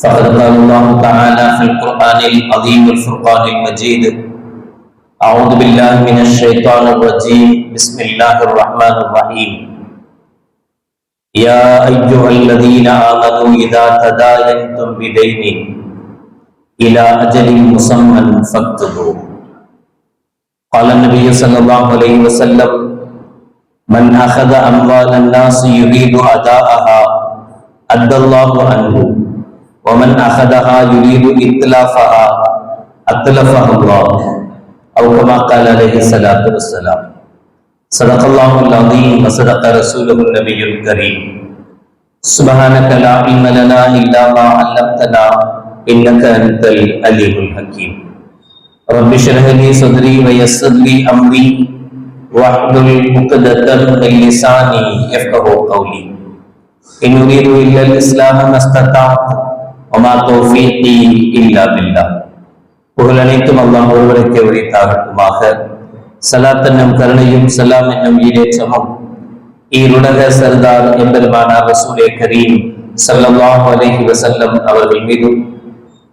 فقد قال الله تعالى في القرآن العظيم الفرقان المجيد. أعوذ بالله من الشيطان الرجيم. بسم الله الرحمن الرحيم. يا أيها الذين آمنوا إذا تداينتم بدين إلى أجل مسمى فاكتبوا قال النبي صلى الله عليه وسلم من أخذ أموال الناس يريد أداءها أدى الله عنه. ومن أخذها يريد إتلافها. أتلفها الله. أو كما قال عليه الصلاة والسلام. صدق الله العظيم وصدق رسوله النبي الكريم. سبحانك لا علم لنا إلا ما علمتنا إنك أنت العليم الحكيم. رب اشرح لي صدري ويسر لي أمري. واحلل عقدة من لساني يفقه قولي. إن أريد إلا الإصلاح ما استطعت. ஒமா அனைத்தும் அல்லாஹ் ஒருவருக்கே உரித்தாகட்டுமாக சலாத் என்னும் கருணையும் சலாம் என்னும் ஈரேற்றமும் ஈருலக சர்தார் எம்பெருமானார் ரசூலே அவர்கள் மீதும்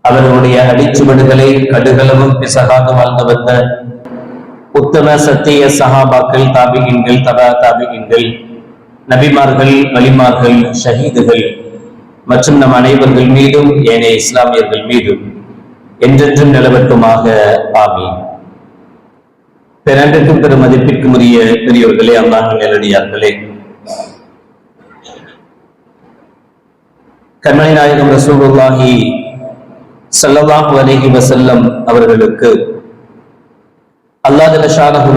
அவர்களுடைய அடிச்சுவடுகளை கடுகளவும் பிசகாக வாழ்ந்து வந்த உத்தம சத்திய சஹாபாக்கள் தாபிகின்கள் தபா தாபிகின்கள் நபிமார்கள் வலிமார்கள் ஷஹீதுகள் மற்றும் நம் அனைவர்கள் மீதும் ஏனைய இஸ்லாமியர்கள் மீதும் என்றென்றும் நிலவட்டுமாக ஆமீன். பிறன்றுக்கும் பெரும் மதிப்பிற்கும் உரிய பெரியவர்களே அல்லாஹ் நேரடியார்களே கண்மணி நாயகம் ரசூலுல்லாஹி ஸல்லல்லாஹு அலைஹி வசல்லம் அவர்களுக்கு அல்லாஹ் ஜல்லஷானஹு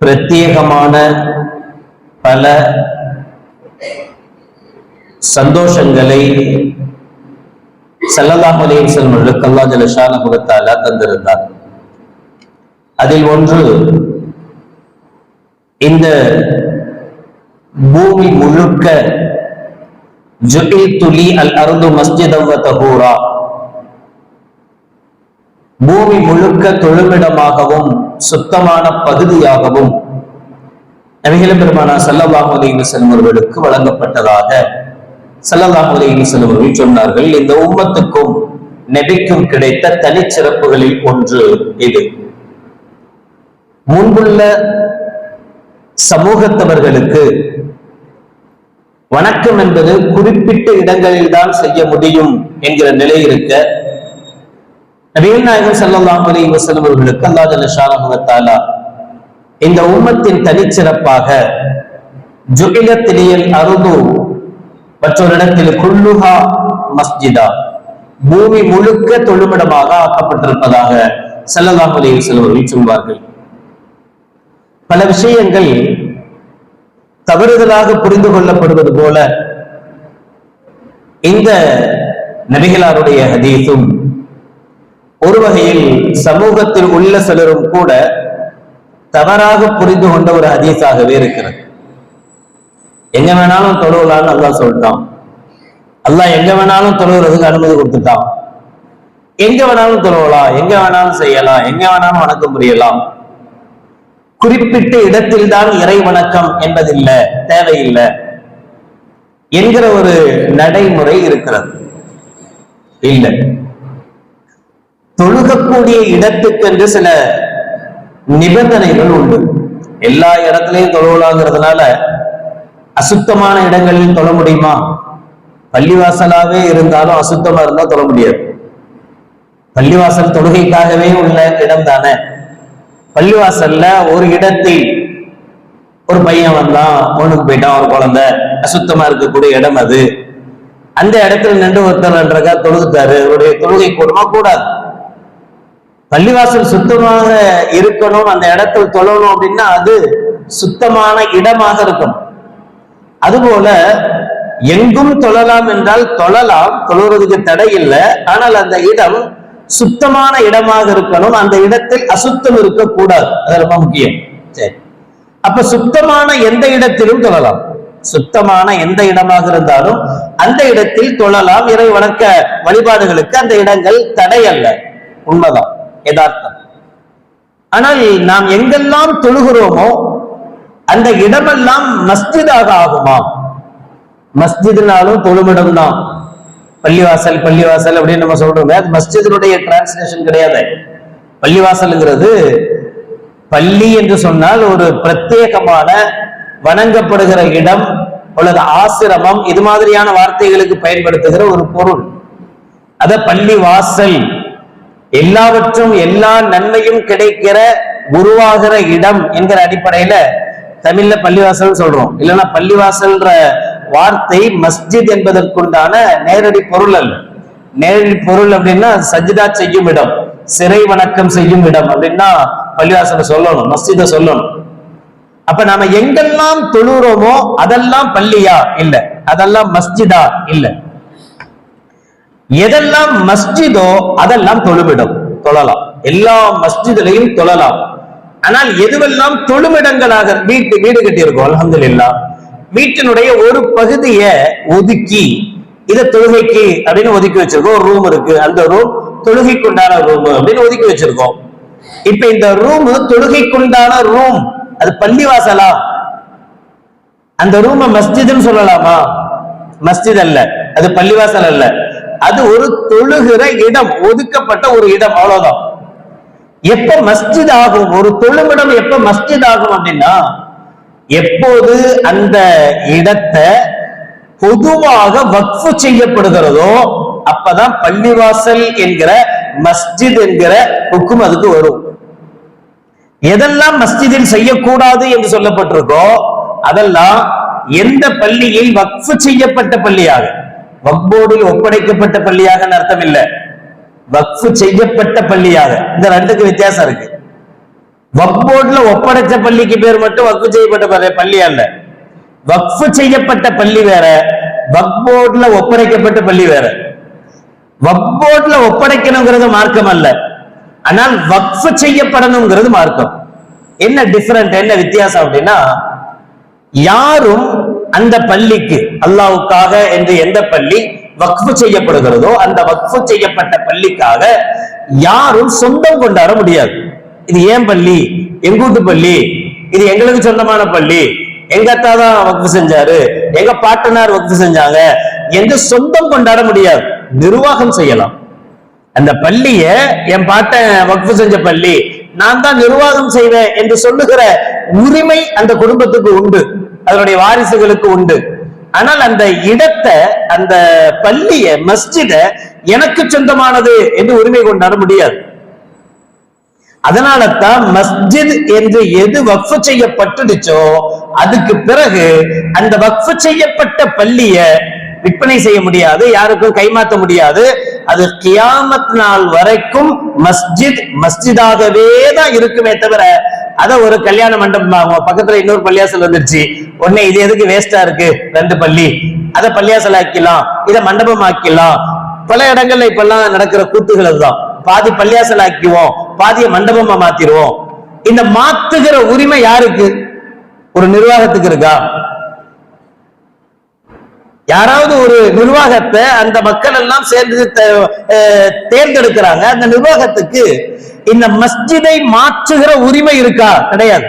பிரத்யேகமான பல சந்தோஷங்களை சல்லல்லாஹு அலைஹி வஸல்லம் அவர்களுக்கு அல்லாஹ் தந்திருந்தார். அதில் ஒன்று இந்த பூமி முழுக்க துலி அல் அருந்து மஸ்ஜிதம் வ பூமி முழுக்க தொழுமிடமாகவும் சுத்தமான பகுதியாகவும் நபிகள பெருமானா சல்லல்லாஹு அலைஹி வஸல்லம் வழங்கப்பட்டதாக சல்லல்லாஹு அலைஹி அவர்கள் சொன்னார்கள் இந்த உம்மத்துக்கும் நெபிக்கும் கிடைத்த தனிச்சிறப்புகளில் ஒன்று இது. முன்புள்ள சமூகத்தவர்களுக்கு வணக்கம் என்பது குறிப்பிட்ட இடங்களில் தான் செய்ய முடியும் என்கிற நிலை இருக்க நபிகள் நாயகம் ஸல்லல்லாஹு அலைஹி வஸல்லம் அவர்களுக்கு அல்லாஹ் இந்த உம்மத்தின் தனிச்சிறப்பாக ஜுஇலத்திலியல் அருது மற்றொரு இடத்தில் குல்லுஹா மஸ்ஜிதா. பூமி முழுக்க தொழுமிடமாக ஆக்கப்பட்டிருப்பதாக ஸல்லல்லாஹு அலைஹி வஸல்லம் சொல்வார்கள். பல விஷயங்கள் தவறுதலாக புரிந்து கொள்ளப்படுவது போல இந்த நபிகளாருடைய ஹதீஸும் ஒரு வகையில் சமூகத்தில் உள்ள சிலரும் கூட தவறாக புரிந்து கொண்ட ஒரு ஹதீஸாகவே இருக்கிறது. எங்க வேணாலும் தொழுவலான்னு அல்லா சொல்லிட்டான். அல்லா எங்க வேணாலும் தொழுகிறதுக்கு அனுமதி கொடுத்துட்டான். எங்க வேணாலும் தொழுவலாம் எங்க வேணாலும் செய்யலாம் எங்க வேணாலும் வணக்கம் புரியலாம். குறிப்பிட்ட இடத்தில் தான் இறை வணக்கம் என்பதில்லை தேவையில்லை என்கிற ஒரு நடைமுறை இருக்கிறது. இல்லை. தொழுகக்கூடிய இடத்துக்கென்று சில நிபந்தனைகள் உண்டு. எல்லா இடத்துலையும் தொழுவலாங்கிறதுனால அசுத்தமான இடங்களில் தொழ முடியுமா? பள்ளிவாசலாவே இருந்தாலும் அசுத்தமா இருந்தா தொழ முடியாது. பள்ளிவாசல் தொழுகைக்காகவே உள்ள இடம் தானே. பள்ளிவாசல்ல ஒரு இடத்தில் ஒரு பையன் வந்தான் பொண்ணுக்கு போயிட்டான் ஒரு குழந்தை. அசுத்தமா இருக்கக்கூடிய இடம் அது. அந்த இடத்துல நின்று ஒருத்தர் என்றக்கா தொழுதுட்டாரு. அவருடைய தொழுகை கூடமா கூடாது. பள்ளிவாசல் சுத்தமாக இருக்கணும் அந்த இடத்துல தொழணும் அப்படின்னா அது சுத்தமான இடமாக இருக்கணும். அதுபோல எங்கும் தொழலாம் என்றால் தொழலாம் தொழுவதற்கு தடை இல்லை. ஆனால் அந்த இடம் சுத்தமான இடமாக இருக்கணும். அந்த இடத்தில் அசுத்தம் இருக்கக்கூடாது. அது ரொம்ப முக்கியம். சரி. அப்ப சுத்தமான எந்த இடத்திலும் தொழலாம். சுத்தமான எந்த இடமாக இருந்தாலும் அந்த இடத்தில் தொழலாம். இறை வணக்க வழிபாடுகளுக்கு அந்த இடங்கள் தடை அல்ல. உண்மைதான். யதார்த்தம். ஆனால் நாம் எங்கெல்லாம் தொழுகிறோமோ அந்த இடமெல்லாம் மஸ்ஜிதாக ஆகுமா? மஸ்ஜிதுனாலும் தொழுமிடம் தான் பள்ளிவாசல் பள்ளிவாசல் அப்படின்னு நம்ம சொல்றோமே. அது மஸ்ஜிதினுடைய டிரான்ஸ்லேஷன் கிடையாது. பள்ளிவாசல்ங்கிறது பள்ளி என்று சொன்னால் ஒரு பிரத்யேகமான வணங்கப்படுகிற இடம் அல்லது ஆசிரமம் இது மாதிரியான வார்த்தைகளுக்கு பயன்படுத்துகிற ஒரு பொருள். அத பள்ளி வாசல் எல்லாவற்றும் எல்லா நன்மையும் கிடைக்கிற உருவாகிற இடம் என்கிற அடிப்படையில தமிழ்ல பள்ளிவாசல் சொல்றோம். இல்லைன்னா பள்ளிவாசல்ன்ற வார்த்தை மஸ்ஜித் என்பதற்குண்டான நேரடி பொருள் அல்ல. நேரடி பொருள் அப்படின்னா சஜிதா செய்யும் இடம் சிறை வணக்கம் செய்யும் இடம் அப்படின்னா பள்ளிவாசலை சொல்லணும் மஸ்ஜித சொல்லணும். அப்ப நாம எங்கெல்லாம் தொழுறோமோ அதெல்லாம் பள்ளியா? இல்ல. அதெல்லாம் மஸ்ஜிதா? இல்ல. எதெல்லாம் மஸ்ஜிதோ அதெல்லாம் தொழுமிடம் தொழலாம். எல்லா மஸ்ஜிதிலையும் தொழலாம். ஆனால் எதுவெல்லாம் தொழுமிடங்களாக வீட்டு வீடு கட்டியிருக்கோம் அல்ஹம்துலில்லாஹ் வீட்டினுடைய ஒரு பகுதியை ஒதுக்கி இத தொழுகைக்கு அப்படின்னு ஒதுக்கி வச்சிருக்கோம். ஒரு ரூம் இருக்கு. அந்த ரூம் தொழுகைக்குண்டான ரூம் அப்படின்னு ஒதுக்கி வச்சிருக்கோம். இப்ப இந்த ரூம் தொழுகைக்குண்டான ரூம் அது பள்ளிவாசலா அந்த ரூம மஸ்ஜிதுன்னு சொல்லலாமா? மஸ்ஜித் அல்ல. அது பள்ளிவாசல் அல்ல. அது ஒரு தொழுகிற இடம் ஒதுக்கப்பட்ட ஒரு இடம் அவ்வளவுதான். எப்ப மஸ்ஜித் ஆகும் ஒரு தொழுமிடம் எப்ப மஸ்ஜித் ஆகும் அப்படின்னா எப்போது அந்த இடத்தை பொதுவாக வக்ஃபு செய்யப்படுகிறதோ அப்பதான் பள்ளிவாசல் என்கிற மஸ்ஜித் என்கிற ஹுக்கும் அதுக்கு வரும். எதெல்லாம் மஸ்ஜிதில் செய்யக்கூடாது என்று சொல்லப்பட்டிருக்கோ அதெல்லாம் எந்த பள்ளியில் வக்ஃபு செய்யப்பட்ட பள்ளியாக வக்போர்டில் ஒப்படைக்கப்பட்ட பள்ளியாக அர்த்தம் இல்லை. வக்ஃபு செய்யப்பட்ட பள்ளியாக. இந்த ரெண்டுக்கு வித்தியாசம் இருக்கு. வக்போர்ட்ல ஒப்படைச்ச பள்ளிக்கு பேர் மட்டும் வக்ஃபு செய்யப்பட்ட பள்ளி- அல்ல. வக்ஃபு செய்யப்பட்ட பள்ளி வேற வக்போர்ட்ல ஒப்படைக்கப்பட்ட பள்ளி வேற. வக்போர்ட்ல ஒப்படைக்கணுங்கிறது மார்க்கம் அல்ல. ஆனால் வக்ஃபு செய்யப்படணுங்கிறது மார்க்கம். என்ன டிஃபரண்ட் என்ன வித்தியாசம் அப்படின்னா யாரும் அந்த பள்ளிக்கு அல்லாஹ்வுக்காக என்று எந்த பள்ளி வக்ஃபு செய்யப்படுகிறதோ அந்த வக்ஃபு செய்யப்பட்ட பள்ளிக்காக யாரும் சொந்தம் கொண்டாட முடியாது. இது ஏன் பள்ளி? எங்கூட்டு பள்ளி? இது எங்களுக்கு சொந்தமான பள்ளி. எங்க அத்தா தான் வக்ஃபு செஞ்சாரு. எங்க பாட்டனார் வக்ஃபு செஞ்சாங்க. என்று சொந்தம் கொண்டாட முடியாது. நிர்வாகம் செய்யலாம். அந்த பள்ளிய என் பாட்டன் வக்ஃபு செஞ்ச பள்ளி நான் தான் நிர்வாகம் செய்வேன் என்று சொல்லுகிற உரிமை அந்த குடும்பத்துக்கு உண்டு. அதனுடைய வாரிசுகளுக்கு உண்டு. ஆனால் அந்த இடத்தை அந்த பள்ளிய மஸ்ஜித எனக்கு சொந்தமானது என்று உரிமை கொண்டாட முடியாது. அதனால தான் மஸ்ஜித் என்று எது வக்ஃபு செய்யப்பட்டுடுச்சோ அதுக்கு பிறகு அந்த வக்ஃபு செய்யப்பட்ட பள்ளிய விற்பனை செய்ய முடியாது யாருக்கும் கைமாற்ற முடியாது. அது கியாமத் நாள் வரைக்கும் மஸ்ஜித் மஸ்ஜிதாகவே தான் இருக்குமே தவிர அத ஒரு கல்யாண மண்டபம் ஆகும். பக்கத்துல இன்னொரு பள்ளியாசல் வந்துருச்சு. உடனே இது எதுக்கு வேஸ்டா இருக்கு? ரெண்டு பள்ளி. அத பள்ளியாசல் ஆக்கிலாம் இத மண்டபம் ஆக்கிலாம் பல இடங்கள்ல இப்பெல்லாம் நடக்கிற கூத்துகள் அதுதான். பாதி பள்ளியாசல் ஆக்கிவோம் பாதிய மண்டபமா மாத்திருவோம் இந்த மாத்துகிற உரிமை யாருக்கு? ஒரு நிர்வாகத்துக்கு இருக்கா? யாராவது ஒரு நிர்வாகத்தை அந்த மக்கள் எல்லாம் சேர்ந்து அஹ் தேர்ந்தெடுக்கிறாங்க. அந்த நிர்வாகத்துக்கு இந்த மஸ்ஜிதை மாற்றுகிற உரிமை இருக்கா? கிடையாது.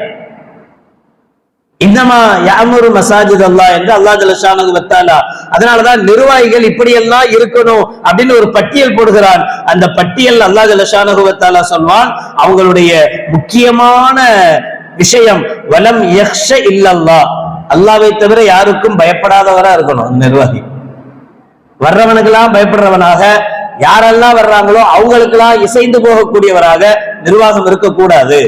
இன்னமா யாமுரு மசாஜித் அல்லா என்று அல்லா ஜலஷானது வத்தாலா அதனாலதான் நிர்வாகிகள் இப்படியெல்லாம் இருக்கணும் அப்படின்னு ஒரு பட்டியல் போடுகிறான். அந்த பட்டியல் அல்லா ஜலஷானது வத்தாலா சொல்வான் அவங்களுடைய முக்கியமான விஷயம் வலம் யக்ஷ இல்லல்லா அல்லாவை தவிர யாருக்கும் பயப்படாதவரா இருக்கணும் அந்த நிர்வாகி. வர்றவனுக்கெல்லாம் பயப்படுறவனாக யாரெல்லாம் வர்றாங்களோ அவங்களுக்கெல்லாம் இசைந்து போகக்கூடியவராக நிர்வாகம் இருக்கக்கூடாது.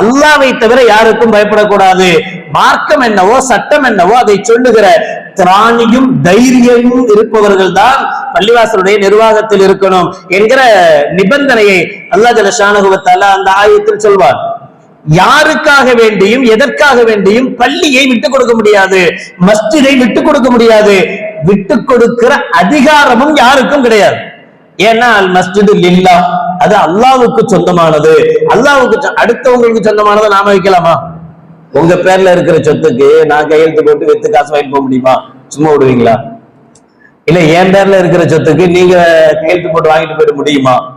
அல்லாவை தவிர யாருக்கும் பயப்படக்கூடாது. மார்க்கம் என்னவோ சட்டம் என்னவோ அதை சொல்லுகிற திராணியும் தைரியமும் இருப்பவர்கள் தான் பள்ளிவாசலுடைய நிர்வாகத்தில் இருக்கணும் என்கிற நிபந்தனையை அல்லா ஜலஷானுகுவத்தால அந்த ஆயத்தில் சொல்வார். யாருக்காக வேண்டியும் எதற்காக வேண்டியும் பள்ளியை விட்டுக் கொடுக்க முடியாது. மஸ்ஜிதை விட்டுக் கொடுக்க முடியாது. விட்டுக் கொடுக்கிற அதிகாரமும் யாருக்கும் கிடையாது. ஏன்னா அல் மஸ்ஜிது லில்லா அது அல்லாவுக்கு சொந்தமானது. அல்லாவுக்கு அடுத்தவங்களுக்கு சொந்தமானதை நாம வைக்கலாமா? உங்க பேர்ல இருக்கிற சொத்துக்கு நான் கையெழுத்து போட்டு வித்து காசு வாங்கி போக முடியுமா? சும்மா விடுவீங்களா? இல்ல என் பேர்ல இருக்கிற சொத்துக்கு நீங்க கையெழுத்து போட்டு வாங்கிட்டு போயிட முடியுமா?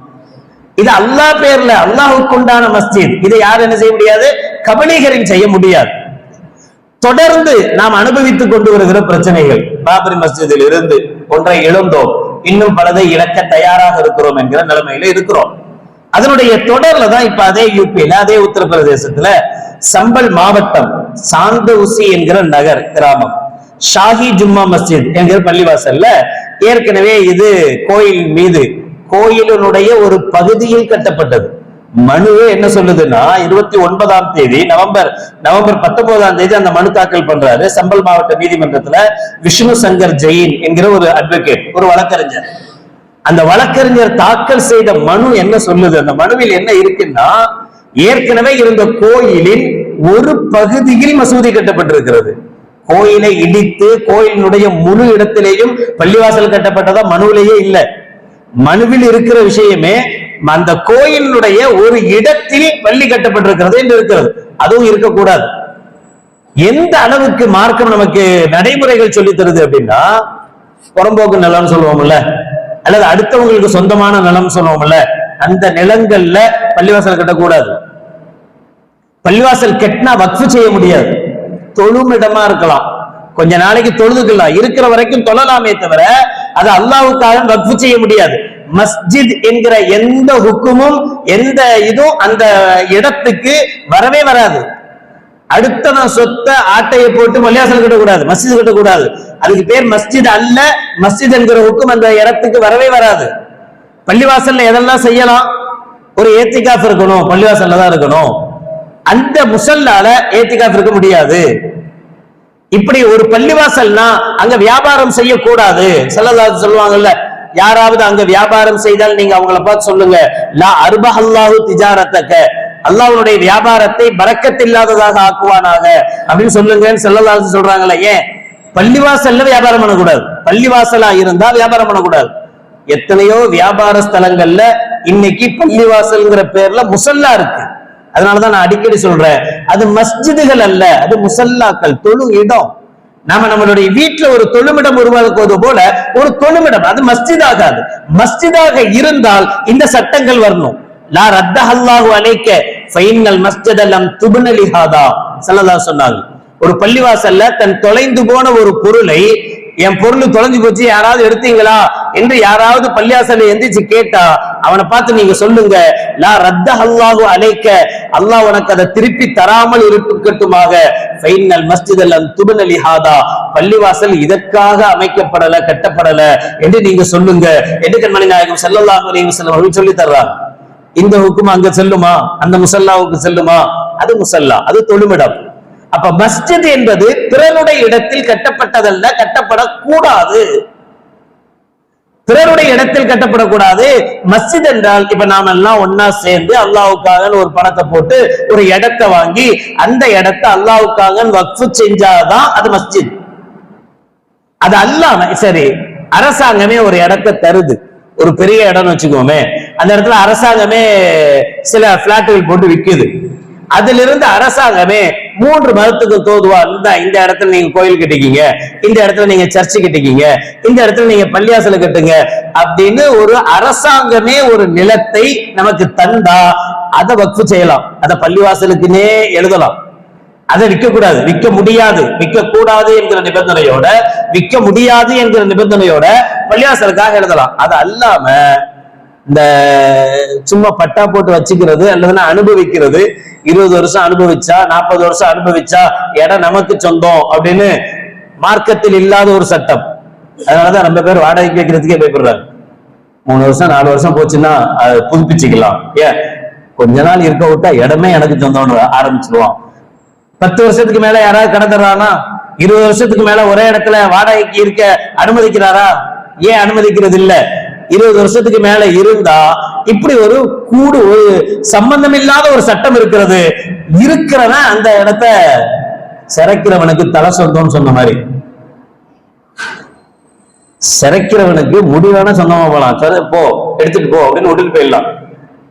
இது அல்லாஹ் பேர்ல அல்லாஹுக்கு உண்டான மஸ்ஜித். இதை யாரும் என்ன செய்ய முடியாது? கபலீகரின் செய்ய முடியாது. தொடர்ந்து நாம் அனுபவித்துக் கொண்டு வருகிற பிரச்சனைகள். பாபரி மஸ்ஜிதில் இருந்து ஒன்றை இழந்தோம். இன்னும் பலதை இழக்க தயாராக இருக்கிறோம் என்கிற நிலைமையில இருக்கிறோம். அதனுடைய தொடர்ல தான் இப்ப அதே யூபியில அதே உத்தரப்பிரதேசத்துல சம்பல் மாவட்டம் சாந்த உசி என்கிற நகர் கிராமம். ஷாஹி ஜும்மா மஸ்ஜித் என்கிற பள்ளிவாசல்ல ஏற்கனவே இது கோயில் மீது கோயிலினுடைய ஒரு பகுதியில் கட்டப்பட்டது. மனுவே என்ன சொல்லுதுன்னா இருபத்தி ஒன்பதாம் தேதி நவம்பர் நவம்பர் பத்தொன்பதாம் தேதி அந்த மனு தாக்கல் பண்றாரு சம்பல் மாவட்ட நீதிமன்றத்துல விஷ்ணு சங்கர் ஜெயின் என்கிற ஒரு அட்வொகேட் ஒரு வழக்கறிஞர். அந்த வழக்கறிஞர் தாக்கல் செய்த மனு என்ன சொல்லுது அந்த மனுவில் என்ன இருக்குன்னா ஏற்கனவே இருந்த கோயிலின் ஒரு பகுதியில் மசூதி கட்டப்பட்டிருக்கிறது. கோயிலை இடித்து கோயிலினுடைய முழு இடத்திலேயும் பள்ளிவாசல் கட்டப்பட்டதா? மனுவிலேயே இல்லை. மனுவில் இருக்கிற விஷயமே அந்த கோயிலுடைய ஒரு இடத்தில் பள்ளி கட்டப்பட்டிருக்கிறது என்று இருக்கிறது. அதுவும் இருக்கக்கூடாது. எந்த அளவுக்கு மார்க்கம் நமக்கு நடைமுறைகள் சொல்லி தருது அப்படின்னா புறம்போக்கு நிலம்னு சொல்லுவோம்ல. அல்லது அடுத்தவங்களுக்கு சொந்தமான நிலம் சொல்லுவோம்ல. அந்த நிலங்கள்ல பள்ளிவாசல் கட்டக்கூடாது. பள்ளிவாசல் கட்டினா வக்ஃபு செய்ய முடியாது. தொழும் இடமா இருக்கலாம். கொஞ்ச நாளைக்கு தொழுதுக்கலாம். இருக்கிற வரைக்கும் தொழலாமே தவிர அது அல்லாவுக்காக வக்ஃபு செய்ய முடியாது. மஸ்ஜித் என்கிற எந்த ஹுக்குமும் எந்த இதுவும் அந்த இடத்துக்கு வரவே வராது. அடுத்தவன் சொத்த ஆட்டையை போட்டு மல்லியாசல் கட்டக்கூடாது மஸ்ஜித் கட்டக்கூடாது. அதுக்கு பேர் மஸ்ஜித் அல்ல மஸ்ஜித் என்கிற ஹுக்கும் அந்த இடத்துக்கு வரவே வராது. பள்ளிவாசல்ல எதெல்லாம் செய்யலாம்? ஒரு ஏத்திகாஃப் இருக்கணும் பள்ளிவாசல்ல தான் இருக்கணும். அந்த முசல்லால ஏத்திகாஃப் இருக்க முடியாது. இப்படி ஒரு பள்ளிவாசல்னா அங்க வியாபாரம் செய்யக்கூடாது. செல்லதாது சொல்லுவாங்கல்ல யாராவது அங்க வியாபாரம் செய்தால் நீங்க அவங்கள பார்த்து சொல்லுங்க லா அருபஹல்லாஹு திஜாரத்தக்க அல்லாவுடைய வியாபாரத்தை பறக்கத்தில்லாததாக ஆக்குவானாக. அப்படின்னு சொல்லுங்கன்னு செல்லதாது சொல்றாங்கல்ல ஏன்? பள்ளிவாசல்ல வியாபாரம் பண்ணக்கூடாது. பள்ளிவாசலா இருந்தா வியாபாரம் பண்ணக்கூடாது. எத்தனையோ வியாபார ஸ்தலங்கள்ல இன்னைக்கு பள்ளிவாசல்ங்கிற பேர்ல முசல்லா இருக்கு. அதனாலதான் நான் அடிக்கடி சொல்றேன் அது மஸ்ஜிதுகள் அல்ல அது முசல்லாக்கள் தொழு இடம். நாம நம்மளுடைய வீட்டுல ஒரு தொழுமிடம் உருவாக்குவது போல ஒரு தொழுமிடம் அது மஸ்ஜித் ஆகாது மஸ்ஜிதாக இருந்தால் இந்த சட்டங்கள் வரணும். லா ரத்தஹல்லாஹு அலைக்க ஃபைனல் மஸ்ஜித் லம் துபுனலிஹாதா ஹாதா ஸல்லல்லாஹு சொன்னாங்க ஒரு பள்ளிவாசல்ல தன் தொலைந்து போன ஒரு பொருளை என் பொருள் தொலைஞ்சு போச்சு யாராவது எடுத்தீங்களா? என்று யாராவது பள்ளியாசல எந்திரிச்சு கேட்டா அவனை பார்த்து நீங்க சொல்லுங்க. லா ரத்த அல்லாஹு அலைக்க அல்லாஹ் உனக்கு அதை திருப்பி தராமல் இருக்கட்டுமாக. ஃபைனல் மஸ்ஜித் அல்லம் துபனலி ஹாதா பள்ளிவாசல் இதற்காக அமைக்கப்படல கட்டப்படல என்று நீங்க சொல்லுங்க. என்று கண்மணி நாயகம் ஸல்லல்லாஹு அலைஹி சொல்லி தர்றாங்க. இந்த ஹுக்கும் அங்க செல்லுமா? அந்த முசல்லாவுக்கு செல்லுமா? அது முசல்லா அது தொழுமிடம். அப்ப மஸ்ஜித் என்பது பிறருடைய இடத்தில் கட்டப்பட்டதல்ல கட்டப்படக்கூடாது. பிறருடைய இடத்தில் கட்டப்படக்கூடாது. மஸ்ஜித் என்றால் இப்ப நாம எல்லாம் ஒன்னா சேர்ந்து அல்லாவுக்காக ஒரு பணத்தை போட்டு ஒரு இடத்தை வாங்கி அந்த இடத்தை அல்லாவுக்காக வக்ஃபு செஞ்சாதான் அது மஸ்ஜித். அது அல்லாம சரி அரசாங்கமே ஒரு இடத்தை தருது. ஒரு பெரிய இடம்னு வச்சுக்கோமே அந்த இடத்துல அரசாங்கமே சில பிளாட்டுகள் போட்டு விற்குது அதிலிருந்து அரசாங்கமே மூன்று மதத்துக்கு தோதுவா இருந்தா இந்த இடத்துல நீங்க கோயில் கட்டிக்கீங்க இந்த இடத்துல நீங்க சர்ச்சு கட்டிக்கீங்க இந்த இடத்துல நீங்க பள்ளியாசல கட்டுங்க அப்படின்னு ஒரு அரசாங்கமே ஒரு நிலத்தை நமக்கு தந்தா அதை வக்ஃபு செய்யலாம். அதை பள்ளிவாசலுக்குன்னே எழுதலாம். அதை விற்க கூடாது விற்க முடியாது. விற்க கூடாது என்கிற நிபந்தனையோட விற்க முடியாது என்கிற நிபந்தனையோட பள்ளியாசலுக்காக எழுதலாம். அது அல்லாம இந்த சும்மா பட்டா போட்டு வச்சுக்கிறது அல்லதுன்னா அனுபவிக்கிறது. இருபது வருஷம் அனுபவிச்சா நாற்பது வருஷம் அனுபவிச்சா இடம் நமக்கு சொந்தம் அப்படின்னு மார்க்கத்தில் இல்லாத ஒரு சட்டம். அதனாலதான் ரொம்ப பேர் வாடகைக்கு வைக்கிறதுக்கே பயப்படுறாங்க. மூணு வருஷம் நாலு வருஷம் போச்சுன்னா அதை புதுப்பிச்சுக்கலாம். ஏன்? கொஞ்ச நாள் இருக்க விட்டா இடமே எனக்கு சொந்தம்னு ஆரம்பிச்சிருவான். பத்து வருஷத்துக்கு மேல யாராவது கடந்துடுறானா இருபது வருஷத்துக்கு மேல ஒரே இடத்துல வாடகைக்கு இருக்க அனுமதிக்கிறாரா? ஏன் அனுமதிக்கிறது இல்லை இருபது வருஷத்துக்கு மேல இருந்தா இப்படி ஒரு கூடு ஒரு சம்பந்தம் இல்லாத ஒரு சட்டம் இருக்கிறது. இருக்கிறவன் அந்த இடத்த சிறைக்கிறவனுக்கு தலை சொந்தம்னு சொன்ன மாதிரி. சிறைக்கிறவனுக்கு முடிவான சொந்தமா போலாம். சரி போ எடுத்துட்டு போ அப்படின்னு விட்டுட்டு போயிடலாம்.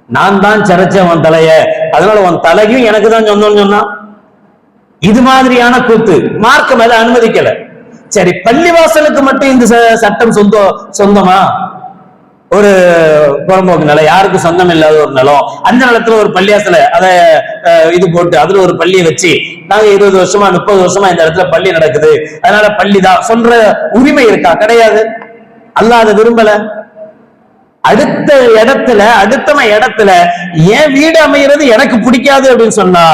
நான் தான் சிறைச்சேன் உன் தலைய. அதனால உன் தலையும் எனக்கு தான் சொந்தம்னு சொன்னான். இது மாதிரியான கூத்து. மார்க்கம் அதை அனுமதிக்கல. சரி பள்ளிவாசலுக்கு மட்டும் இந்த ச- சட்டம் சொந்தம் சொந்தமா? ஒரு புறம்போக்கு நிலம் யாருக்கு சொந்தம் இல்லாத ஒரு நிலம். அந்த நிலத்துல ஒரு பள்ளியாசல அதை இது போட்டு அதுல ஒரு பள்ளியை வச்சு நாங்க இருபது வருஷமா முப்பது வருஷமா இந்த இடத்துல பள்ளி நடக்குது. அதனால பள்ளி தான் சொல்ற உரிமை இருக்கா? கிடையாது. அல்லாஹ் அதை விரும்பல. அடுத்த இடத்துல அடுத்தவன் இடத்துல ஏன் வீடு அமைகிறது எனக்கு பிடிக்காது அப்படின்னு சொன்னா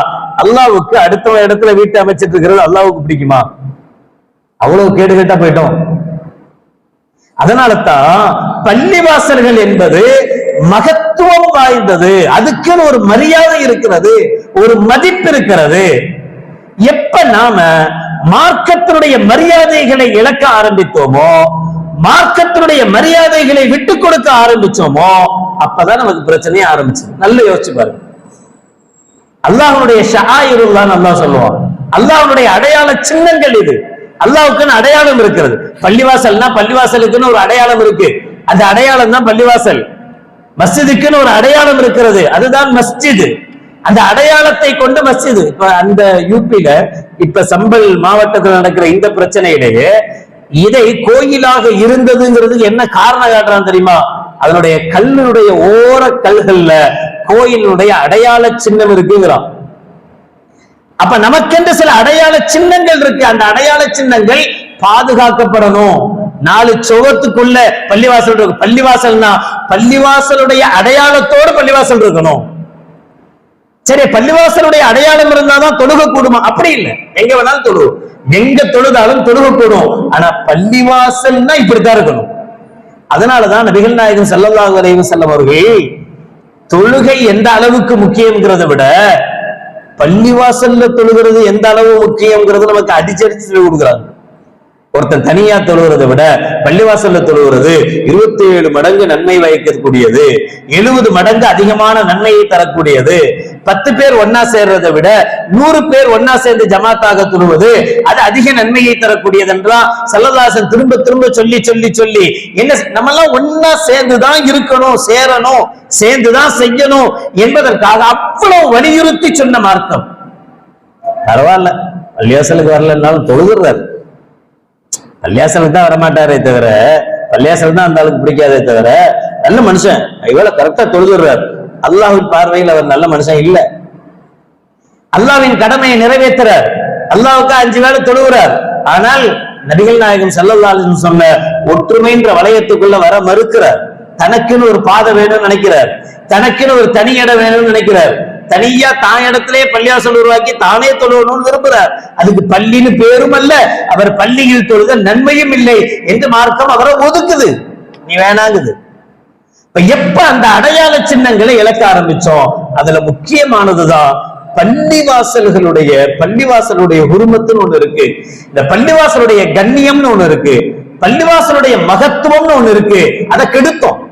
அல்லாவுக்கு அடுத்தவன் இடத்துல வீட்டு அமைச்சிட்டு இருக்கிறது அல்லாவுக்கு பிடிக்குமா? அவ்வளவு கேடு கேட்டா போயிட்டோம். அதனால தான் பள்ளிவாசல்கள் என்பது மகத்துவம் வாய்ந்தது. அதுக்குன்னு ஒரு மரியாதை இருக்கிறது ஒரு மதிப்பு இருக்கிறது. எப்ப நாம மார்க்கத்தினுடைய மரியாதைகளை இழக்க ஆரம்பித்தோமோ மார்க்கத்தினுடைய மரியாதைகளை விட்டு கொடுக்க ஆரம்பிச்சோமோ அப்பதான் நமக்கு பிரச்சனையே ஆரம்பிச்சது. நல்ல யோசிச்சு பாருங்க. அல்லாஹனுடைய ஷாயிருல்லான்னு அல்லாஹ் சொல்லுவான். அல்லாஹனுடைய அடையாள சின்னங்கள் இது. அல்லாஹ்வுக்குன்னு அடையாளம் இருக்கிறது. பள்ளிவாசல்னா பள்ளிவாசலுக்குன்னு ஒரு அடையாளம் இருக்கு. அந்த அடையாளம் தான் பள்ளிவாசல். மஸ்ஜிதுக்குன்னு ஒரு அடையாளம் இருக்கிறது. அதுதான் மஸ்ஜித். அந்த அடையாளத்தை கொண்டு மஸ்ஜிது. இப்ப அந்த யூபியில இப்ப சம்பல் மாவட்டத்தில் நடக்கிற இந்த பிரச்சனையிலேயே இதை கோயிலாக இருந்ததுங்கிறது என்ன காரணம் காட்டுறான் தெரியுமா? அதனுடைய கல்லுடைய ஓர கல்கள்ல கோயிலுடைய அடையாள சின்னம் இருக்குங்கிறான். அப்ப நமக்கென்று சில அடையாள சின்னங்கள் இருக்கு. அந்த அடையாள சின்னங்கள் பாதுகாக்கப்படணும். நாலு சுவத்துக்குள்ள பள்ளிவாசல் இருக்கு. பள்ளிவாசல்னா பள்ளிவாசலுடைய அடையாளத்தோடு பள்ளிவாசல் இருக்கணும். சரி பள்ளிவாசலுடைய அடையாளம் இருந்தாதான் தொழுக கூடுமா? அப்படி இல்ல. எங்க வேணாலும் தொழு. எங்க தொழுதாலும் தொழுக கூடும். ஆனா பள்ளிவாசல்னா இப்படித்தான் இருக்கணும். அதனாலதான் நபிகள் நாயகன் ஸல்லல்லாஹு அலைஹி அவர்கள் தொழுகை எந்த அளவுக்கு முக்கியங்கிறத விட பள்ளிவாசல்ல தொழுகிறது எந்த அளவு முக்கியம்ங்கிறது நமக்கு அடிச்சடிச்சு சொல்லி கொடுக்குறாங்க. ஒருத்தன் தனியா தொழுகிறதை விட பள்ளிவாசல்ல தொழுகிறது இருபத்தி ஏழு மடங்கு நன்மை வகிக்கக்கூடியது எழுபது மடங்கு அதிகமான நன்மையை தரக்கூடியது. பத்து பேர் ஒன்னா சேர்றதை விட நூறு பேர் ஒன்னா சேர்ந்து ஜமாத்தாக தொழுவது அது அதிக நன்மையை தரக்கூடியது என்றால் சல்லதாசன் திரும்ப திரும்ப சொல்லி சொல்லி சொல்லி என்ன நம்ம எல்லாம் ஒன்னா சேர்ந்துதான் இருக்கணும் சேரணும் சேர்ந்துதான் செய்யணும் என்பதற்காக அவ்வளவு வலியுறுத்தி சொன்ன மார்க்கம். பரவாயில்ல. பள்ளிவாசலுக்கு வரலன்னாலும் தொழுகிறார் பள்ளியாசலுக்கு தான் வரமாட்டாரே தவிர பள்ளியாசல் தான் அந்த ஆளுக்கு பிடிக்காதே தவிர நல்ல மனுஷன். இவ்வளவு கரெக்டா தொழுதுடுறாரு. அல்லாஹின் பார்வையில் அவர் நல்ல மனுஷன் இல்ல. அல்லாஹ்வின் கடமையை நிறைவேற்றுறார். அல்லாவுக்கு அஞ்சு வேளை தொழுகிறார். ஆனால் நபிகள் நாயகம் ஸல்லல்லாஹு சொன்ன ஒற்றுமைன்ற வளையத்துக்குள்ள வர மறுக்கிறார். தனக்குன்னு ஒரு பாதை வேணும்னு நினைக்கிறார். தனக்குன்னு ஒரு தனி இடம் வேணும்னு நினைக்கிறார். தனியா தான் இடத்திலே பள்ளியாசல் உருவாக்கி தானே தொழுவணும்னு விரும்புறார். அதுக்கு பள்ளின்னு பேரும் அல்ல. அவர் பள்ளியில் தொழுத நன்மையும் இல்லை என்று மார்க்கம் அவரை ஒதுக்குது. நீ வேணாங்குது. இப்ப எப்ப அந்த அடையாள சின்னங்களை இழக்க ஆரம்பிச்சோம்? அதுல முக்கியமானதுதான் பள்ளிவாசல்களுடைய பள்ளிவாசலுடைய உருமத்துன்னு ஒண்ணு இருக்கு. இந்த பள்ளிவாசலுடைய கண்ணியம்னு ஒண்ணு இருக்கு. பள்ளிவாசலுடைய மகத்துவம்னு ஒண்ணு இருக்கு. அதை கெடுத்தோம்.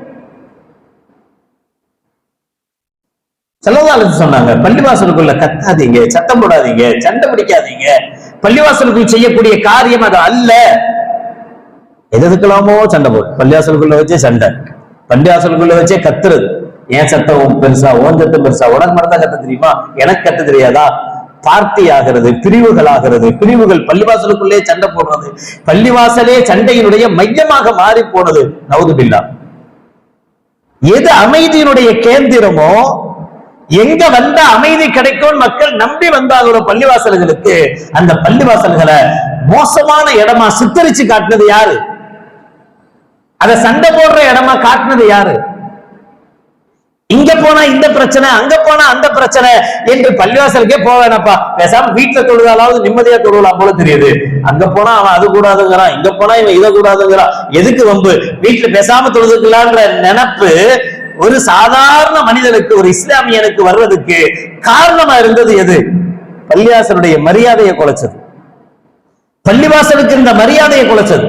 செல்லதாலும் சொன்னாங்க. பள்ளிவாசலுக்குள்ள கத்தாதீங்க சத்தம் போடாதீங்க சண்டை பிடிக்காதீங்க. பள்ளிவாசலுக்குள் செய்யக்கூடிய காரியம் அது அல்ல. எதுக்கலாமோ சண்டை போடு. பள்ளிவாசலுக்குள்ள வச்சே சண்டை. பள்ளிவாசலுக்குள்ள வச்சே கத்துறது. ஏன் சத்தம் பெருசா ஓன் சத்தம் பெருசா? உனக்கு மரத்தா தான் கத்த தெரியுமா? எனக்கு கத்த தெரியாதா? பார்த்தி ஆகிறது பிரிவுகள் ஆகிறது. பிரிவுகள் பள்ளிவாசலுக்குள்ளே சண்டை போடுறது. பள்ளிவாசலே சண்டையினுடைய மையமாக மாறி போனது நவுதுபில்லா. எது அமைதியினுடைய கேந்திரமோ எங்க வந்த அமைதி கிடைக்கும் மக்கள் நம்பி வந்தாங்களோ பள்ளிவாசல்களுக்கு. அந்த பள்ளிவாசல்களை மோசமான இடமா சித்தரிச்சு காட்டினது யாரு? அத சண்டை போடுற இடமா காட்டினது யாரு? இங்க போனா இந்த பிரச்சனை அங்க போனா அந்த பிரச்சனை என்று பள்ளிவாசலுக்கே போக வேணாப்பா பேசாம வீட்டுல தொழுதாலாவது நிம்மதியா தொழுவலாம் போல தெரியுது. அங்க போனா அவன் அது கூடாதுங்கிறான் இங்க போனா இவன் இதை கூடாதுங்கிறான். எதுக்கு வம்பு? வீட்டுல பேசாம தொழுதுக்கலான்ற நினைப்பு ஒரு சாதாரண மனிதனுக்கு ஒரு இஸ்லாமியனுக்கு வர்றதுக்கு காரணமா இருந்தது எது? பள்ளிவாசனுடைய மரியாதையை குலைச்சது. பள்ளிவாசலுக்கு இந்த மரியாதையை குலைச்சது.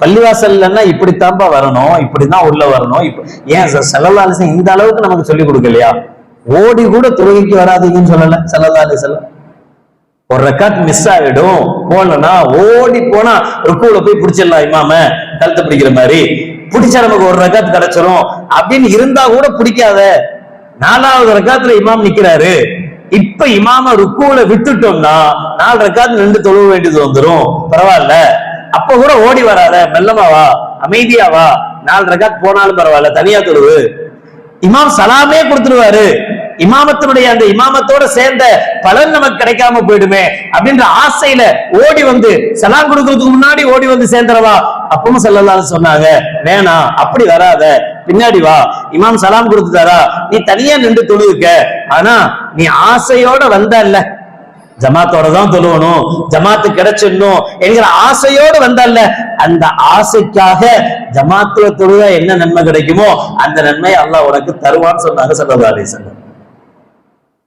பள்ளிவாசல்னா இப்படித்தான்பா வரணும் இப்படிதான் உள்ள வரணும் இப்ப ஏன் செலவாலிசன் இந்த அளவுக்கு நமக்கு சொல்லி கொடுக்கலையா? ஓடி கூட தொழுகைக்கு வராதீங்கன்னு சொல்லல செல்லல்லாலி செல்லம் ஒரு ரெக்கார்ட் மிஸ் ஆயிடும் போலனா ஓடி போனா ருக்குல போய் பிடிச்சிடலாம் இமாம கழுத்து பிடிக்கிற மாதிரி. பிடிச்சா நமக்கு ஒரு ரெக்கார்ட் கிடைச்சிரும். அப்படின்னு இருந்தா கூட பிடிக்காத. நாலாவது ரெக்காத்துல இமாம் நிக்கிறாரு. இப்ப இமாம ருக்குல விட்டுட்டோம்னா நாலு ரெக்காத் நின்று தொழுவ வேண்டியது வந்துடும் பரவாயில்ல. அப்ப கூட ஓடி வராத. மெல்லமாவா அமைதியாவா வா. நாலு ரகாத் போனாலும் பரவாயில்ல. தனியா தொழுவு. இமாம் சலாமே கொடுத்துருவாரு இமாமத்தினுடைய அந்த இமாமத்தோட சேர்ந்த பலன் நமக்கு கிடைக்காம போயிடுமே அப்படின்ற ஆசையில ஓடி வந்து சலாம் கொடுக்கறதுக்கு முன்னாடி ஓடி வந்து சேர்ந்துறவா அப்பவும் செல்லலாம்னு சொன்னாங்க வேணாம் அப்படி வராத. பின்னாடி வா. இமாம் சலாம் கொடுத்துட்டாரா? நீ தனியா நின்று தொழுவுக்க ஆனா நீ ஆசையோட வந்தல்ல. ஜமாத்தோட தான் தொழுவணும். ஜமாத்து கிடைச்சிடணும் என்கிற ஆசையோடு வந்தல்ல. அந்த ஆசைக்காக ஜமாத்துல தொழுக என்ன நன்மை கிடைக்குமோ அந்த நன்மை அல்லாஹ் உனக்கு தருவான்னு சொன்னாங்க சல்லா அலிசல்லம்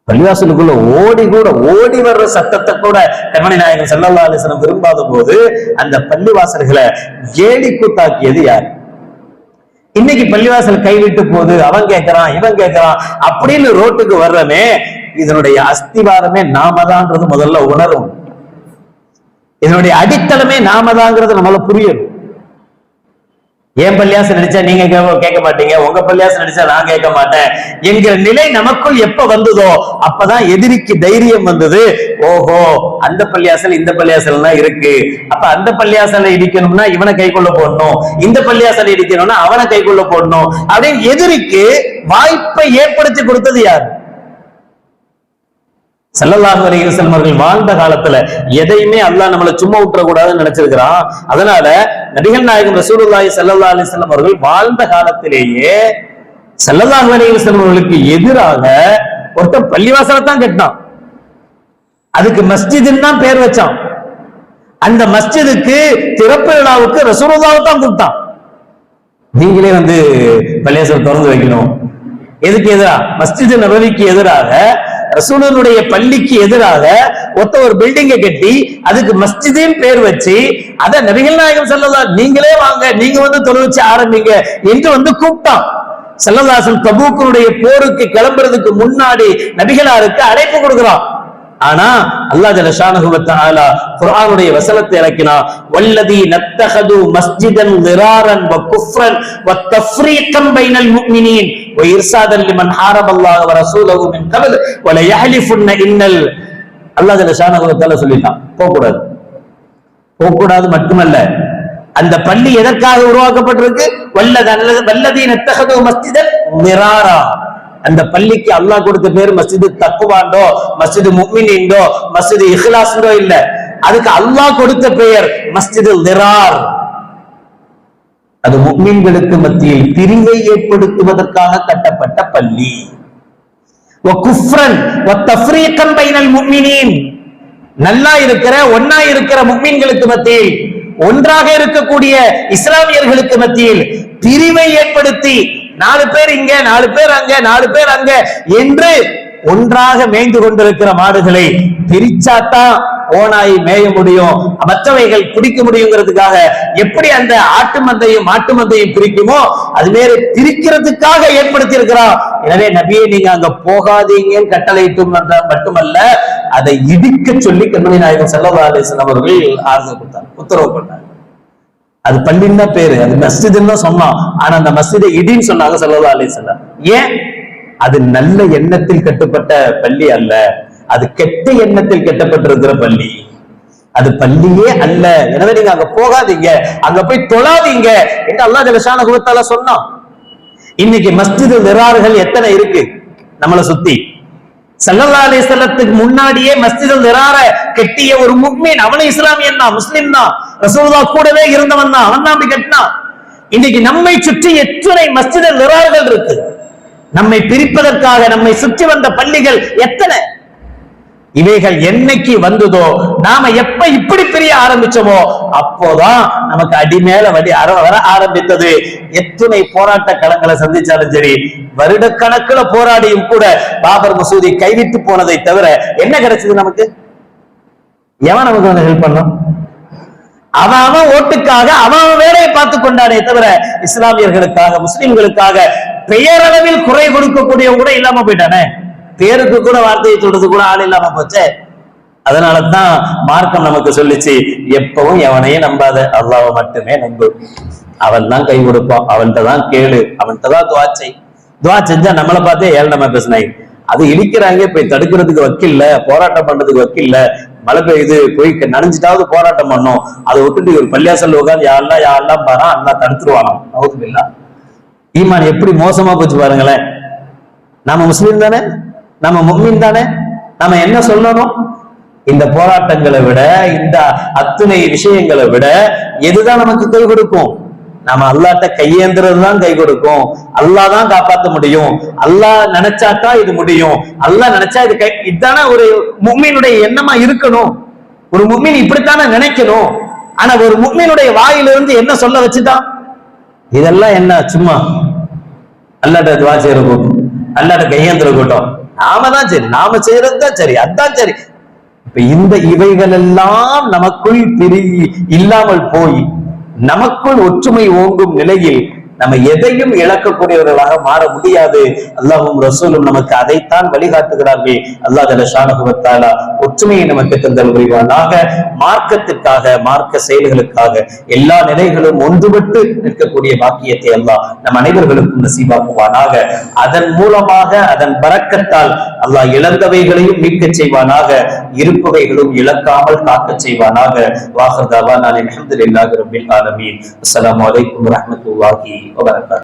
பள்ளிவாசலுக்குள்ள ஓடி கூட ஓடி வர்ற சத்தத்தை கூட கண்மணி நாயகன் சல்லல்லா அலிசனம் விரும்பாத போது அந்த பள்ளிவாசல்களை ஏடி கூத்தாக்கியது யார்? இன்னைக்கு பள்ளிவாசல் கைவிட்டு போகுது அவன் கேட்கறான் இவன் கேட்கறான் அப்படின்னு ரோட்டுக்கு வர்றமே இதனுடைய அஸ்திவாரமே நாம தான்ன்றது முதல்ல உணரும். இதனுடைய அடித்தளமே நாம தாங்கிறது நம்மளால புரியணும். ஏன் பள்ளியாசு நடிச்சா நீங்க கேட்க மாட்டீங்க உங்க பள்ளியாசு நடிச்சா நான் கேட்க மாட்டேன். என்கிற நிலை நமக்குள் எப்ப வந்ததோ அப்பதான் எதிரிக்கு தைரியம் வந்தது. ஓஹோ அந்த பள்ளியாசல் இந்த பள்ளியாசல் தான் இருக்கு. அப்ப அந்த பள்ளியாசலை இடிக்கணும்னா இவனை கைக்குள்ள போடணும். இந்த பள்ளியாசலை இடிக்கணும்னா அவனை கைக்குள்ள போடணும். அப்படின்னு எதிரிக்கு வாய்ப்பை ஏற்படுத்தி கொடுத்தது யார்? செல்லல்லாஹு அலைஹி அவர்கள் வாழ்ந்த காலத்துல எதையுமே அல்லாஹ் நம்மள சும்மா விட்டுற கூடாதுன்னு நினைச்சிருக்கிறான். அதனால நபிகள் நாயகம் ரசூலுல்லாஹி ஸல்லல்லாஹு அலி செல்லம் அவர்கள் வாழ்ந்த காலத்திலேயே செல்லல்லாஹு அலைஹி வஸல்லம் அவர்களுக்கு எதிராக ஒருத்தன் பள்ளிவாசலை தான் கட்டினான். அதுக்கு மஸ்ஜிதுன்னு தான் பேர் வச்சான். அந்த மஸ்ஜிதுக்கு திறப்பு விழாவுக்கு ரசூலுல்லாவை தான் கூப்பிட்டான். நீங்களே வந்து பள்ளியாசல் திறந்து வைக்கணும். எதுக்கு எதிராக மஸ்ஜிது நபவிக்கு எதிராக ரசூலனுடைய பள்ளிக்கு எதிராக ஒத்த ஒரு பில்டிங்கை கட்டி அதுக்கு மஸ்ஜிதின் பேர் வச்சு அத நபிகள் நாயகம் செல்லலாம் நீங்களே வாங்க நீங்க வந்து தொழிற்சி ஆரம்பிங்க என்று வந்து கூப்பிட்டான். செல்லதாசன் தபூக்கனுடைய போருக்கு கிளம்புறதுக்கு முன்னாடி நபிகளாருக்கு அழைப்பு கொடுக்கிறான். ஆனா அல்லாஹ் ஜலஷானஹு வத்தஆலா குரானுடைய வசனத்தை இறக்கினா வல்லதி நத்தஹது மஸ்ஜிதன் நிராரன் வ குஃப்ரன் வ தஃப்ரீகன் பைனல் முஃமினீன் وإرسادا لمن حارب الله ورسوله من قبل ولا يحلفن إن ال. இன்னல் அல்லாஹ் ஜலஷானஹு وتعالى சொல்லிட்டான். போக கூடாது போக கூடாது மட்டுமல்ல. அந்த பள்ளி எதற்காக உருவாக்கப்பட்டிருக்கு? வல்லது அல்லது வல்லதீன் நத்தஹது மஸ்ஜிதன் நிராரா அந்த பள்ளிக்கு அல்லாஹ் கொடுத்த பேர் மஸ்ஜிது தக்குவாண்டோ மஸ்ஜிது முக்மினிண்டோ மஸ்ஜிது இஹ்லாஸ்டோ இல்ல. அதுக்கு அல்லாஹ் கொடுத்த பெயர் மஸ்ஜிது நிரார் அது முக்மீன்களுக்கு மத்தியில் பிரிவை ஏற்படுத்துவதற்காக கட்டப்பட்ட பள்ளி. நல்லா இருக்கிற ஒன்னா இருக்கிற முக்மீன்களுக்கு மத்தியில் ஒன்றாக இருக்கக்கூடிய இஸ்லாமியர்களுக்கு மத்தியில் பிரிவை ஏற்படுத்தி நாலு பேர் இங்க நாலு பேர் அங்க நாலு பேர் அங்க என்று ஒன்றாக மேய்ந்து கொண்டிருக்கிற மாடுகளை பிரிச்சாத்தான் ஓனாய் மேய முடியும். மற்றவைகள் பிடிக்க முடியுங்கிறதுக்காக எப்படி அந்த ஆட்டு மந்தையும் மாட்டு மந்தையும் பிரிக்குமோ அது மாரி பிரிக்கிறதுக்காக ஏற்படுத்தி இருக்கிறான் எனவே நபியை நீங்க அங்க போகாதீங்கன்னு கட்டளையிட்டும் மட்டுமல்ல அதை இடிக்க சொல்லி கண்மணி நாயகன் செல்லவா அவர்கள் ஆறுதல் கொடுத்தார் உத்தரவு பண்ணார் அது பள்ளின்னு தான் பேரு அது மஸ்ஜிதுன்னு தான் சொன்னான் ஆனா அந்த மஸ்ஜிதை இடின்னு சொன்னாங்க செல்லவா அலேசன் ஏன்? அது நல்ல எண்ணத்தில் கட்டுப்பட்ட பள்ளி அல்ல. அது கெட்ட எண்ணத்தில் கெட்டப்பட்டிருக்கிற பள்ளி. அது பள்ளியே அல்ல. எனவே நீங்க அங்க போகாதீங்க. அங்க போய் தொழாதீங்க என்று அல்லா ஜலசான குபத்தால சொன்னான். இன்னைக்கு மஸ்ஜிது நிறார்கள் எத்தனை இருக்கு? நம்மளை சுத்தி. சல்லல்லா அலிஸ்லத்துக்கு முன்னாடியே மஸ்ஜிதில் நிறார கெட்டிய ஒரு முக்மீன் அவனு இஸ்லாமியன் தான் முஸ்லிம் தான். ரசூல்லா கூடவே இருந்தவன் தான். அவன் தான் கெட்டினான். இன்னைக்கு நம்மை சுற்றி எத்தனை மஸ்ஜிதில் நிறார்கள் இருக்கு? நம்மை பிரிப்பதற்காக நம்மை சுற்றி வந்த பள்ளிகள் எத்தனை? இவைகள் என்னைக்கு வந்ததோ நாம எப்ப இப்படி பிரிய ஆரம்பிச்சோமோ அப்போதான் நமக்கு அடிமேல வடி அற வர ஆரம்பித்தது. எத்துணை போராட்ட களங்களை சந்திச்சாலும் சரி வருடக்கணக்கில் போராடியும் கூட பாபர் மசூதி கைவிட்டு போனதை தவிர என்ன கிடைச்சது நமக்கு? எவன் நமக்கு வந்து ஹெல்ப் பண்ணும் அவன் அவன் ஓட்டுக்காக அவன் அவன் வேலையை பார்த்து கொண்டானே தவிர இஸ்லாமியர்களுக்காக முஸ்லிம்களுக்காக பெயரளவில் குறை கொடுக்கக்கூடிய கூட இல்லாம போயிட்டானே. பேருக்கு கூட வார்த்தையை சொல்றது கூட ஆள் இல்லாம போச்சே. அதனாலதான் மார்க்கம் நமக்கு சொல்லிச்சு எப்பவும் எவனையும் நம்பாத அல்லாவை மட்டுமே நம்பு. அவன் தான் கை கொடுப்பான் அவன்கிட்ட தான் கேளு அவன்கிட்ட தான் துவாச்சை துவா செஞ்சா நம்மளை பார்த்தே ஏழனமா பேசினாய் அது இடிக்கிறாங்க போய் தடுக்கிறதுக்கு வக்கில்ல போராட்டம் பண்றதுக்கு வக்கில்ல. மழை பெய்யுது போய் நனைஞ்சிட்டாவது போராட்டம் பண்ணும். அதை விட்டுட்டு ஒரு பள்ளியாசல் உட்காந்து யாரெல்லாம் யாரெல்லாம் பாரா அண்ணா தடுத்துருவானாம் நவுதுபில்லா. ஈமான் எப்படி மோசமா போச்சு பாருங்களேன். நாம முஸ்லீம் தானே? நம்ம மும்மின் தானே? நம்ம என்ன சொல்லணும்? இந்த போராட்டங்களை விட இந்த அத்துணை விஷயங்களை விட எதுதான் நமக்கு கை கொடுக்கும்? நம்ம அல்லாட்ட கையேந்துறது தான் கை கொடுக்கும். அல்லாஹ் தான் காப்பாத்த முடியும். அல்லா நினைச்சாதான் இது முடியும். அல்லா நினைச்சா இது கை இதுதானே ஒரு மும்மினுடைய எண்ணமா இருக்கணும். ஒரு மும்மின் இப்படித்தானே நினைக்கணும். ஆனா ஒரு முக்மீனுடைய வாயிலிருந்து என்ன சொல்ல வச்சுட்டான் இதெல்லாம் என்ன சும்மா? அல்லாட்ட துவா செய்யற கூட்டம். அல்லாட்ட கையேந்திர கூட்டம். நாம தான் சரி நாம செய்யறது தான் சரி அதான் சரி. இப்ப இந்த இவைகள் எல்லாம் நமக்குள் பிரி இல்லாமல் போய் நமக்குள் ஒற்றுமை ஓங்கும் நிலையில் நம்ம எதையும் இழக்கக்கூடியவர்களாக மாற முடியாது. அல்லாஹும் ரசூலும் நமக்கு அதைத்தான் வழிகாட்டுகிறார்கள். அல்லாஹ் ஜலஷானுகுவத்தாலா ஒற்றுமையை நமக்கு தந்தல் புரிவானாக. மார்க்கத்திற்காக மார்க்க செயல்களுக்காக எல்லா நிலைகளும் ஒன்றுபட்டு நிற்கக்கூடிய பாக்கியத்தை அல்லாஹ் நம் அனைவர்களுக்கும் நசீபாக்குவானாக அதன் மூலமாக அதன் பறக்கத்தால் அல்லாஹ் இழந்தவைகளையும் மீட்க செய்வானாக. இருப்பவைகளும் இழக்காமல் காக்க செய்வானாக. வாஹர்தாவா நான் அலமதுல்லாஹி ரபில் ஆலமீன். 老板